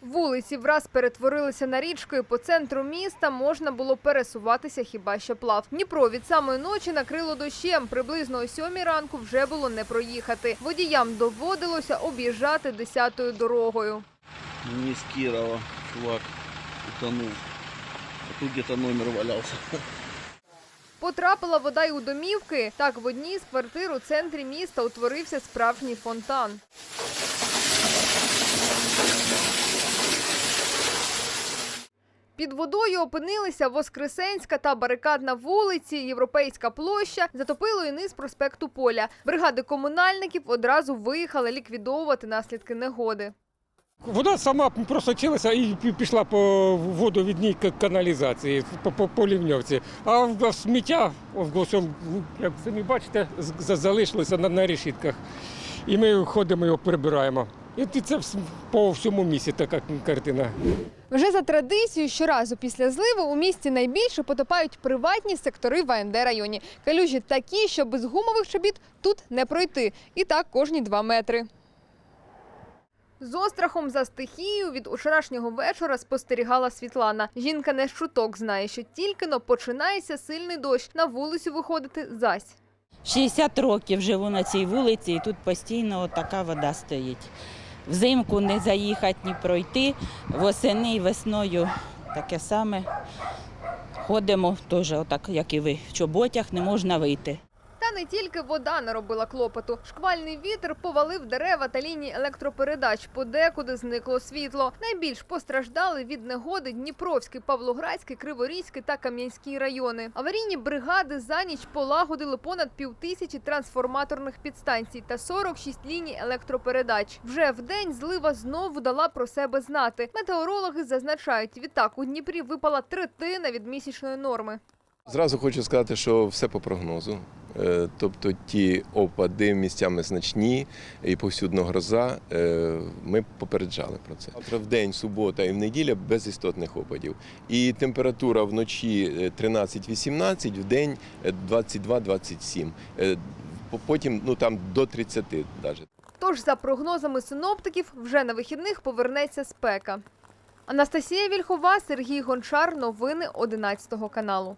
Вулиці враз перетворилися на річку, і по центру міста можна було пересуватися хіба що плав. Дніпро від самої ночі накрило дощем. Приблизно о сьомій ранку вже було не проїхати. Водіям доводилося об'їжджати десятою дорогою. Не из Кирова, чувак, утонул. А тут где-то номер валялся. Потрапила вода й у домівки. Так в одній з квартир у центрі міста утворився справжній фонтан. Під водою опинилися Воскресенська та барикадна вулиці, Європейська площа, затопило і низ проспекту Поля. Бригади комунальників одразу виїхали ліквідовувати наслідки негоди. Вода сама просочилася і пішла по водовідній к- каналізації, по, по, по лівньовці. А в сміття, як самі бачите, залишилося на, на решітках. І ми ходимо його прибираємо. І ті- це по всьому місті така картина. Вже за традицією, щоразу після зливу у місті найбільше потопають приватні сектори в АНД районі. Калюжі такі, що без гумових чобіт тут не пройти. І так кожні два метри. З острахом за стихію від вчорашнього вечора спостерігала Світлана. Жінка не шуток знає, що тільки но починається сильний дощ. На вулицю виходити зась. 60 років живу на цій вулиці, і тут постійно така вода стоїть. Взимку не заїхати, ні пройти, восени і весною таке саме. Ходимо теж, отак, як і ви, в чоботях не можна вийти. Та не тільки вода наробила клопоту. Шквальний вітер повалив дерева та лінії електропередач. Подекуди зникло світло. Найбільш постраждали від негоди Дніпровський, Павлоградський, Криворізький та Кам'янський райони. Аварійні бригади за ніч полагодили понад півтисячі трансформаторних підстанцій та 46 ліній електропередач. Вже вдень злива знову дала про себе знати. Метеорологи зазначають, відтак у Дніпрі випала третина від місячної норми. Зразу хочу сказати, що все по прогнозу. Е, Тобто ті опади місцями значні і повсюдно гроза. е, Ми попереджали про це. Завтра в день, субота і в неділя без істотних опадів. І температура вночі е, 13-18, в день е, 22-27. Е, Потім ну там до 30 навіть. Тож, за прогнозами синоптиків, вже на вихідних повернеться спека. Анастасія Вільхова, Сергій Гончар. Новини 11 каналу.